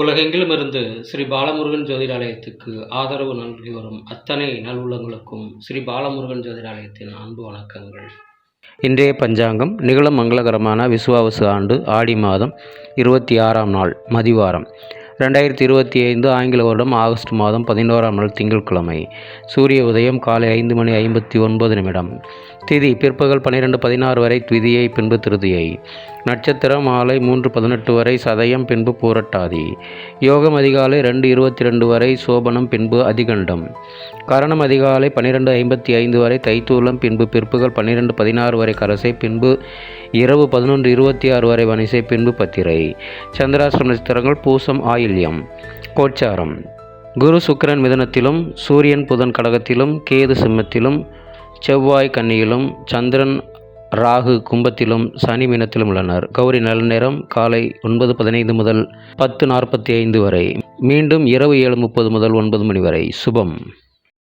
உலகெங்கிலும் இருந்து ஸ்ரீ பாலமுருகன் ஜோதிடாலயத்துக்கு ஆதரவு நல்கி வரும் அத்தனை நல்வுள்ளங்களுக்கும் ஸ்ரீ பாலமுருகன் ஜோதிடாலயத்தின் அன்பு வணக்கங்கள். இன்றைய பஞ்சாங்கம் நிகழும் மங்களகரமான விசுவாவசு ஆண்டு ஆடி மாதம் இருபத்தி ஆறாம் நாள் மதிவாரம். ரெண்டாயிரத்தி இருபத்தி ஐந்து ஆங்கில வருடம் ஆகஸ்ட் மாதம் பதினோராம் நாள் திங்கட்கிழமை. சூரிய உதயம் காலை ஐந்து மணி ஐம்பத்தி ஒன்பது நிமிடம். திதி பிற்பகல் பன்னிரெண்டு பதினாறு வரை துதியை பின்பு திருதியை. நட்சத்திரம் மாலை மூன்று பதினெட்டு வரை சதயம் பின்பு பூரட்டாதி. யோகம் அதிகாலை ரெண்டு இருபத்தி ரெண்டு வரை சோபனம் பின்பு அதிகண்டம். கரணம் அதிகாலை பன்னிரெண்டு ஐம்பத்தி ஐந்து வரை தைத்தூலம் பின்பு பிற்பகல் பன்னிரெண்டு பதினாறு வரை கரசை பின்பு இரவு பதினொன்று இருபத்தி ஆறு வரை வனிசை பின்பு பத்திரை. சந்திராசிரம நட்சத்திரங்கள் பூசம் ஆயில்யம் கோச்சாரம். குரு சுக்கிரன் மிதனத்திலும் சூரியன் புதன் கடகத்திலும் கேது சிம்மத்திலும் செவ்வாய் கன்னியிலும் சந்திரன் ராகு கும்பத்திலும் சனி மீனத்திலும் உள்ளனர். கௌரி நல்ல நேரம் காலை ஒன்பது பதினைந்து முதல் பத்து நாற்பத்தி ஐந்து வரை. மீண்டும் இரவு ஏழு முப்பது முதல் ஒன்பது மணி வரை. சுபம்.